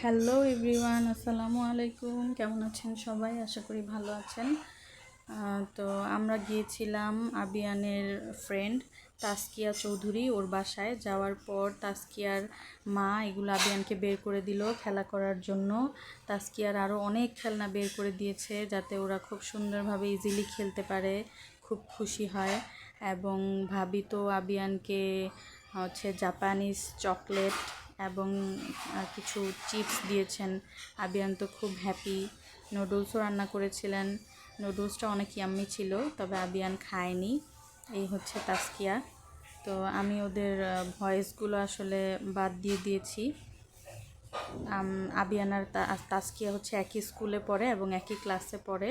Hello everyone আসসালামু আলাইকুম কেমন আছেন সবাই? আশা করি ভালো আছেন। তো আমরা গিয়েছিলাম আবিয়ানের ফ্রেন্ড তাসকিয়া চৌধুরী ওর বাসায়। যাওয়ার পর তাসকিয়ার মা এগুলো আবিয়ানকে বের করে দিল খেলা করার জন্য। তাসকিয়ার আরও অনেক খেলনা বের করে দিয়েছে যাতে ওরা খুব সুন্দরভাবে ইজিলি খেলতে পারে, খুব খুশি হয়। এবং ভাবি তো আবিয়ানকে হচ্ছে জাপানিজ চকলেট এবং কিছু চিপস দিয়েছেন। আবিয়ান তো খুব হ্যাপি নুডলসও রান্না করেছিলেন। নুডলসটা অনেক ইয়াম্মি ছিল, তবে আবিয়ান খায়নি। এই হচ্ছে তাস্কিয়া তো আমি ওদের ভয়েসগুলো আসলে বাদ দিয়ে দিয়েছি। আবিয়ান আর তাস্কিয়া হচ্ছে একই স্কুলে পড়ে এবং একই ক্লাসে পড়ে।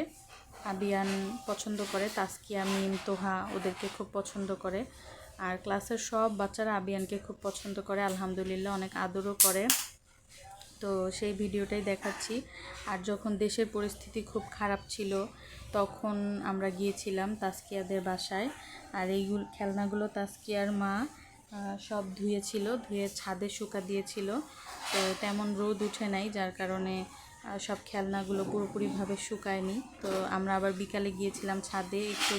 আবিয়ান পছন্দ করে তাস্কিয়া মিম, তোহা ওদেরকে খুব পছন্দ করে। আর ক্লাসের সব বাচ্চারা আবিয়ানকে খুব পছন্দ করে, আলহামদুলিল্লাহ অনেক আদরও করে। তো সেই ভিডিওটাই দেখাচ্ছি। আর যখন দেশের পরিস্থিতি খুব খারাপ ছিল, তখন আমরা গিয়েছিলাম তাস্কিয়াদের বাসায়। আর এইগুলো খেলনাগুলো তাস্কিয়ার মা সব ধুয়েছিল, ধুয়ে ছাদে শুকা দিয়েছিল। তো তেমন রোদ উঠে নাই, যার কারণে সব খেলনাগুলো পুরোপুরিভাবে শুকায়নি। তো আমরা আবার বিকালে গিয়েছিলাম ছাদে একটু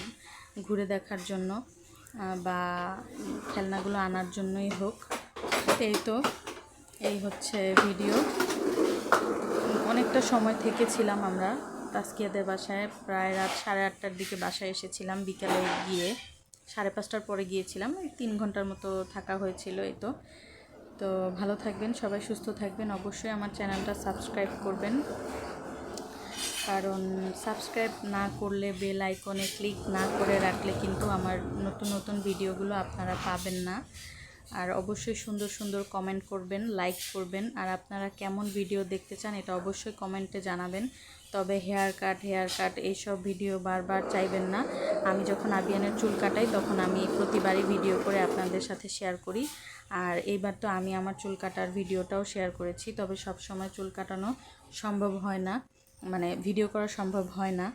ঘুরে দেখার জন্য বা খেলনাগুলো আনার জন্যই হোক। এই তো। এই হচ্ছে ভিডিও। অনেকটা সময় থেকেছিলাম আমরা তাস্কিয়াদের বাসায়। প্রায় রাত সাড়ে আটটার দিকে বাসায় এসেছিলাম বিকালে গিয়ে। সাড়ে পাঁচটার পরে গিয়েছিলাম তিন ঘণ্টার মতো থাকা হয়েছিল এই তো। তো ভালো থাকবেন, সবাই সুস্থ থাকবেন। অবশ্যই আমার চ্যানেলটা সাবস্ক্রাইব করবেন। কারণ সাবস্ক্রাইব না করলে, বেল আইকনে ক্লিক না করে রাখলে কিন্তু আমার নতুন নতুন ভিডিওগুলো আপনারা পাবেন না। আর অবশ্যই সুন্দর সুন্দর কমেন্ট করবেন লাইক করবেন। আর আপনারা কেমন ভিডিও দেখতে চান এটা অবশ্যই কমেন্টে জানাবেন। তবে হেয়ার কাট হেয়ার কাট এইসব ভিডিও বারবার চাইবেন না। আমি যখন আবিয়ানের চুল কাটাই তখন আমি প্রতিবারই ভিডিও করে আপনাদের সাথে শেয়ার করি। আর এইবার তো আমি আমার চুল কাটার ভিডিওটাও শেয়ার করেছি। তবে সব সময় চুল কাটানো সম্ভব হয় না। মানে ভিডিও করা সম্ভব হয় না।